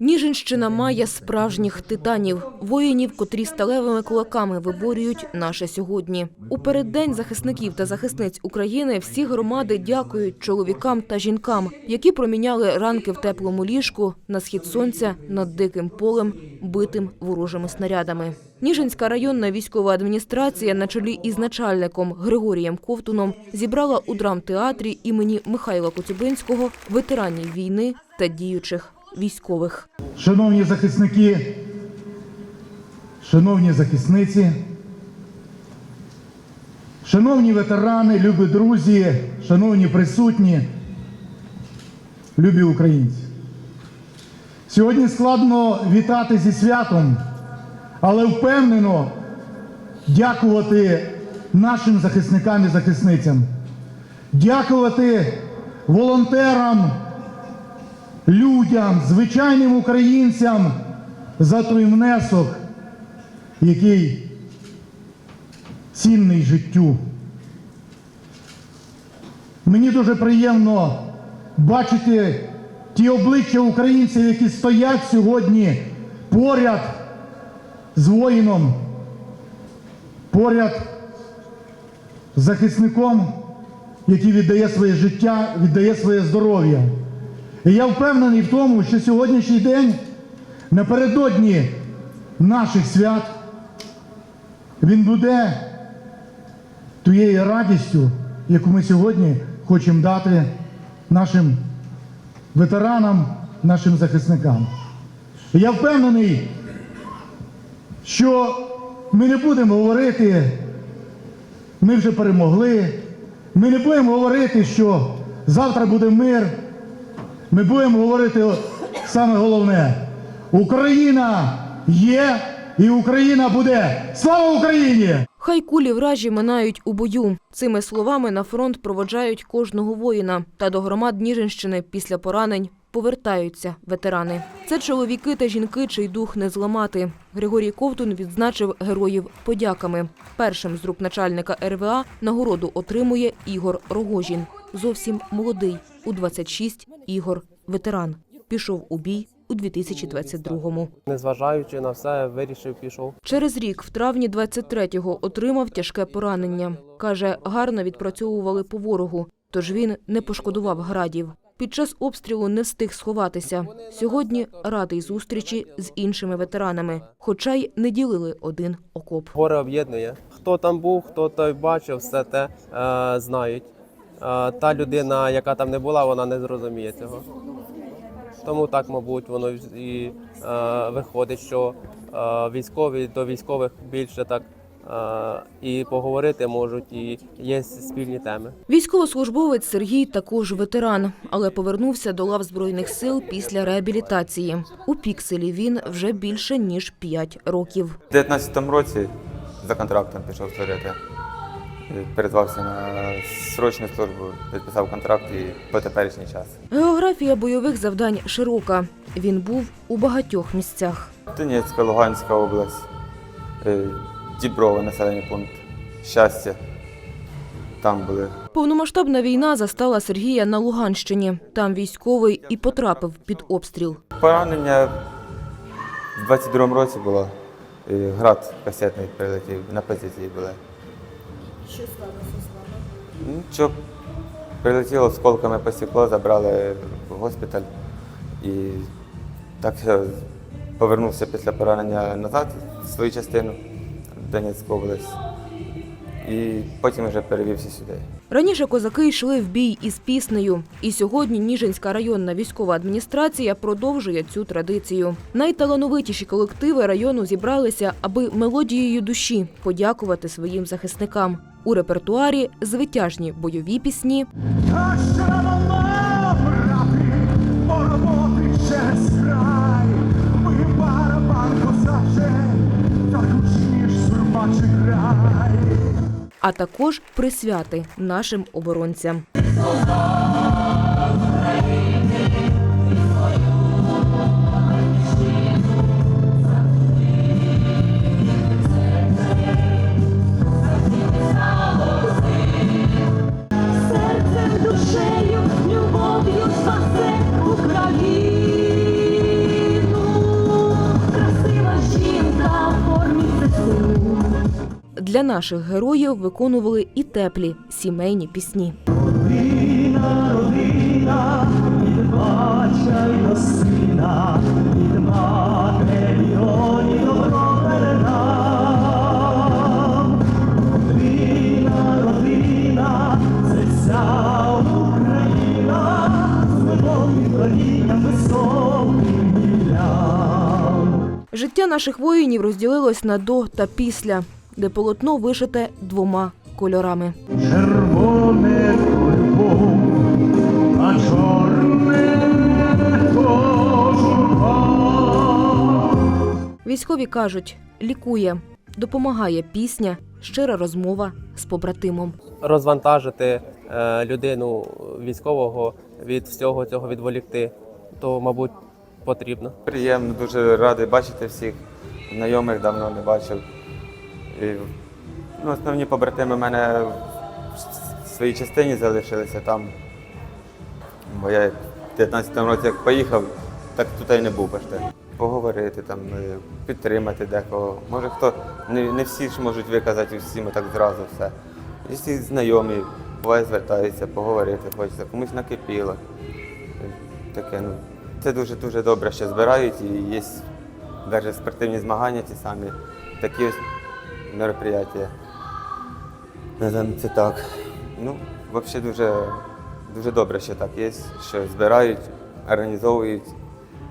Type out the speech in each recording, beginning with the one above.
Ніжинщина має справжніх титанів, воїнів, котрі сталевими кулаками виборюють наше сьогодні. У переддень захисників та захисниць України всі громади дякують чоловікам та жінкам, які проміняли ранки в теплому ліжку на схід сонця над диким полем, битим ворожими снарядами. Ніжинська районна військова адміністрація на чолі із начальником Григорієм Ковтуном зібрала у драмтеатрі імені Михайла Коцюбинського ветеранів війни та діючих військових. Шановні захисники, шановні захисниці, шановні ветерани, любі друзі, шановні присутні, любі українці. Сьогодні складно вітати зі святом, але впевнено дякувати нашим захисникам і захисницям, дякувати волонтерам людям, звичайним українцям за той внесок, який цінний життю. Мені дуже приємно бачити ті обличчя українців, які стоять сьогодні поряд з воїном, поряд захисником, який віддає своє життя, віддає своє здоров'я. І я впевнений в тому, що сьогоднішній день напередодні наших свят він буде тією радістю, яку ми сьогодні хочемо дати нашим ветеранам, нашим захисникам. І я впевнений, що ми не будемо говорити, ми вже перемогли. Ми не будемо говорити, що завтра буде мир. Ми будемо говорити саме головне: Україна є і Україна буде. Слава Україні! Хай кулі вражі минають у бою. Цими словами на фронт проводжають кожного воїна. Та до громад Ніжинщини після поранень повертаються ветерани. Це чоловіки та жінки, чий дух не зламати. Григорій Ковтун відзначив героїв подяками. Першим з рук начальника РВА нагороду отримує Ігор Рогожін. Зовсім молодий. У 26 Ігор ветеран. Пішов у бій у 2022-му. Незважаючи на все, вирішив, пішов. Через рік, в травні 23-го, отримав тяжке поранення. Каже, гарно відпрацьовували по ворогу, тож він не пошкодував градів. Під час обстрілу не встиг сховатися. Сьогодні радий зустрічі з іншими ветеранами, хоча й не ділили один окоп. Горе об'єднує. Хто там був, хто той бачив, все те е, знають. Та людина, яка там не була, вона не зрозуміє цього. Тому так, мабуть, воно і виходить, що військові до військових більше так і поговорити можуть, і є спільні теми. Військовослужбовець Сергій також ветеран, але повернувся до лав збройних сил після реабілітації. У пікселі він вже більше ніж 5 років. У 19-му році за контрактом пішов служити. І Перезвався на срочну службу, підписав контракт і по теперішній час. Географія бойових завдань широка. Він був у багатьох місцях. Донецька, Луганська область, е, Діброво, населений пункт, щастя. Там були. Повномасштабна війна застала Сергія на Луганщині. Там військовий і потрапив під обстріл. Поранення в 22-му році було. Град касетний прилетів, на позиції були. Що сталося Нічого. Прилетіло осколками по стекло, забрали в госпіталь. І так я повернувся після поранення назад в свою частину, в Донецьку область. І потім вже перевівся сюди. Раніше козаки йшли в бій із піснею. І сьогодні Ніжинська районна військова адміністрація продовжує цю традицію. Найталановитіші колективи району зібралися, аби мелодією душі подякувати своїм захисникам. У репертуарі звитяжні бойові пісні, А також присвяти нашим оборонцям. Для наших героїв виконували і теплі сімейні пісні. Родина, родина, відбачай нас. Життя наших воїнів розділилось на до та після, де полотно вишите двома кольорами. Червоне то а чорне. Військові кажуть, лікує, допомагає пісня, щира розмова з побратимом. Розвантажити е, людину військового від всього цього відволікти, то, мабуть, потрібно. Приємно, дуже радий бачити всіх. Знайомих давно не бачив. І, ну, основні побратими в мене в своїй частині залишилися там. Бо я в 19 році як поїхав, так тут і не був почти. Поговорити, там, е, підтримати декого. Може хто не, не всі ж можуть виказати всім так зразу все. І всі знайомі, буває звертаються, поговорити хочеться, комусь накипіло. Таке, ну, це дуже-дуже добре, що збирають і є навіть спортивні змагання ті самі, такі ось мероприятия. Це так. Ну, взагалі дуже, дуже добре, що так є, що збирають, організовують,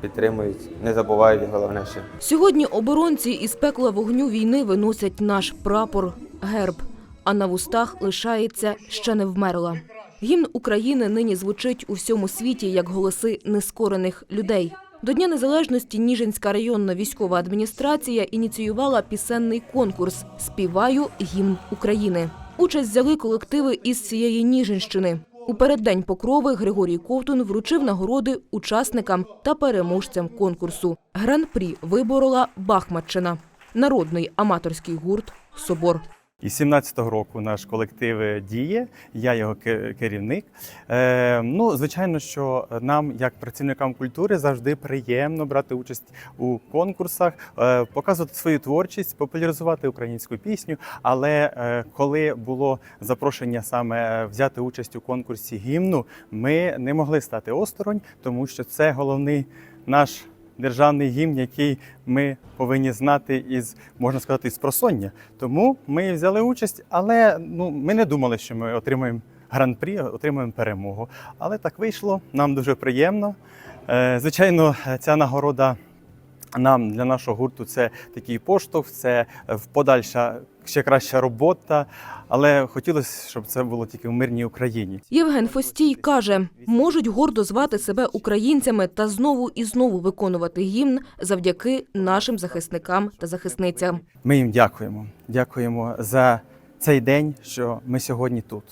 підтримують, не забувають головне, що. Сьогодні оборонці із пекла вогню війни виносять наш прапор герб, а на вустах лишається ще не вмерла. Гімн України нині звучить у всьому світі як голоси нескорених людей. До Дня Незалежності Ніжинська районна військова адміністрація ініціювала пісенний конкурс Співаю гімн України. Участь взяли колективи із всієї Ніжинщини. У переддень покрови Григорій Ковтун вручив нагороди учасникам та переможцям конкурсу. Гран-прі виборола Бахматчина, народний аматорський гурт Собор. І 17-го року наш колектив діє, я його керівник. Е, ну, звичайно, що нам, як працівникам культури, завжди приємно брати участь у конкурсах, е, показувати свою творчість, популяризувати українську пісню. Але е, коли було запрошення саме взяти участь у конкурсі гімну, ми не могли стати осторонь, тому що це головний наш державний гімн, який ми повинні знати із, можна сказати, із просоння. Тому ми взяли участь, але ну, ми не думали, що ми отримаємо гран-прі, отримаємо перемогу. Але так вийшло, нам дуже приємно. Е, Звичайно, ця нагорода нам для нашого гурту це такий поштовх, це в подальша ще краща робота. Але хотілося, щоб це було тільки в мирній Україні. Євген Фостій каже, можуть гордо звати себе українцями та знову і знову виконувати гімн завдяки нашим захисникам та захисницям. Ми їм дякуємо. Дякуємо за цей день, що ми сьогодні тут.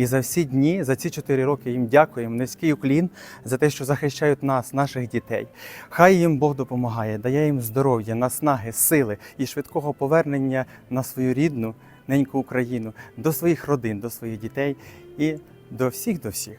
І за всі дні, за ці чотири роки їм дякуємо. Низький уклін за те, що захищають нас, наших дітей. Хай їм Бог допомагає, дає їм здоров'я, наснаги, сили і швидкого повернення на свою рідну неньку Україну, до своїх родин, до своїх дітей і до всіх, до всіх.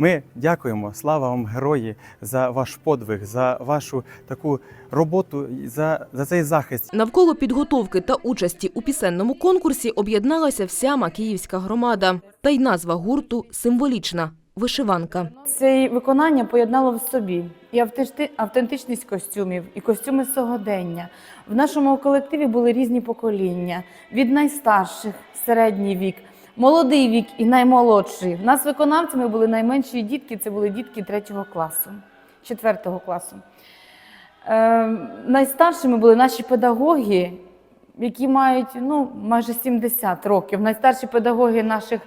Ми дякуємо, слава вам, герої, за ваш подвиг, за вашу таку роботу, за, за цей захист. Навколо підготовки та участі у пісенному конкурсі об'єдналася вся макіївська громада. Та й назва гурту символічна вишиванка. Це виконання поєднало в собі і автенти- автентичність костюмів, і костюми сьогодення. В нашому колективі були різні покоління: від найстарших, середній вік, молодий вік і наймолодший. В нас виконавцями були найменші дітки, це були дітки третього класу, четвертого класу. Е, найстаршими були наші педагоги, які мають ну, майже 70 років, найстарші педагоги наших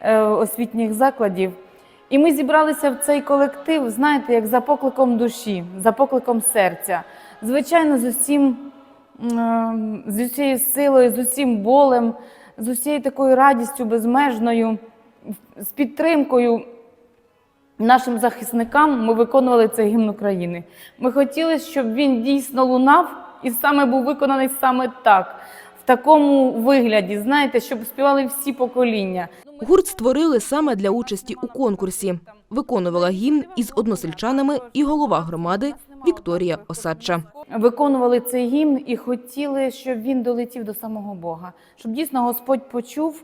е, освітніх закладів. І ми зібралися в цей колектив, знаєте, як за покликом душі, за покликом серця. Звичайно, з усім, м, з усією силою, з усім болем, з усією такою радістю безмежною, з підтримкою нашим захисникам ми виконували цей гімн України. Ми хотіли, щоб він дійсно лунав і саме був виконаний саме так, в такому вигляді, знаєте, щоб співали всі покоління. Гурт створили саме для участі у конкурсі. Виконувала гімн із односельчанами і голова громади Вікторія Осадча. виконували цей гімн і хотіли, щоб він долетів до самого Бога, щоб дійсно Господь почув,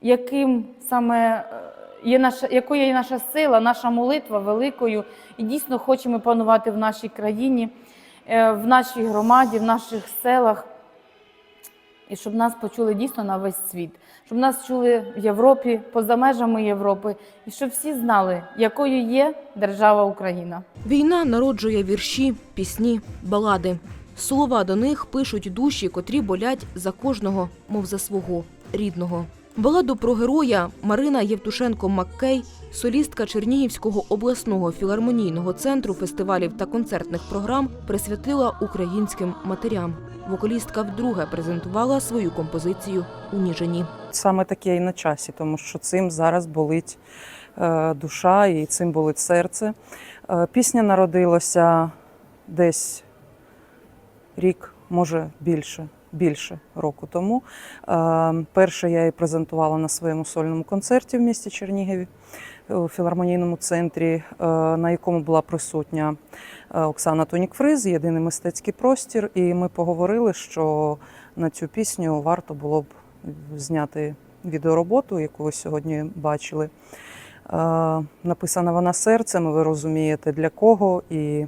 яким саме е, є наша, якою є наша сила, наша молитва великою, і дійсно хочемо панувати в нашій країні, е, в нашій громаді, в наших селах. І щоб нас почули дійсно на весь світ, щоб нас чули в Європі, поза межами Європи, і щоб всі знали, якою є держава Україна. Війна народжує вірші, пісні, балади. Слова до них пишуть душі, котрі болять за кожного, мов за свого рідного. Баладу про героя Марина Євтушенко Маккей, солістка Чернігівського обласного філармонійного центру фестивалів та концертних програм, присвятила українським матерям. Вокалістка вдруге презентувала свою композицію у Ніжині. Саме таке і на часі, тому що цим зараз болить е, душа і цим болить серце. Е, Пісня народилася десь рік, може більше, більше року тому. Е, Перше я її презентувала на своєму сольному концерті в місті Чернігові у філармонійному центрі, е, на якому була присутня е, Оксана Тонік-Фриз, єдиний мистецький простір. І ми поговорили, що на цю пісню варто було б зняти відеороботу, яку ви сьогодні бачили. Е, Написана вона серцем, ви розумієте, для кого і,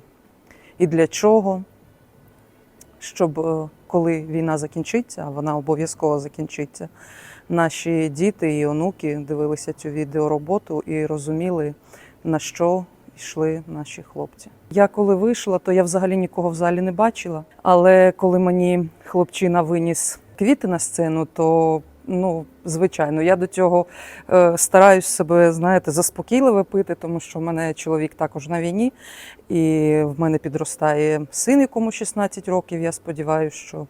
і для чого. Щоб е, коли війна закінчиться, а вона обов'язково закінчиться, наші діти і онуки дивилися цю відеороботу і розуміли, на що йшли наші хлопці. Я коли вийшла, то я взагалі нікого в залі не бачила. Але коли мені хлопчина виніс квіти на сцену, то ну, звичайно, я до цього е, стараюсь себе, знаєте, заспокійливо пити, тому що в мене чоловік також на війні, і в мене підростає син, якому 16 років. Я сподіваюся, що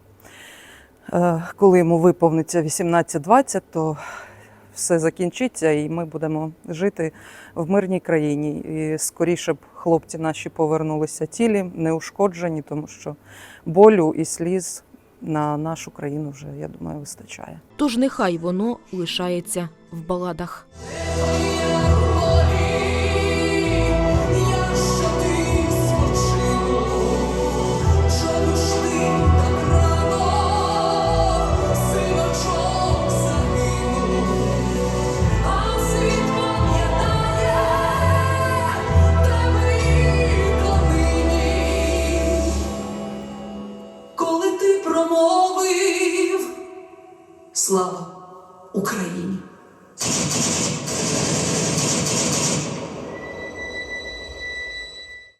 е, коли йому виповниться 18-20, то все закінчиться, і ми будемо жити в мирній країні. І скоріше б хлопці наші повернулися цілі, неушкоджені, тому що болю і сліз на нашу країну вже, я думаю, вистачає. Тож нехай воно лишається в баладах.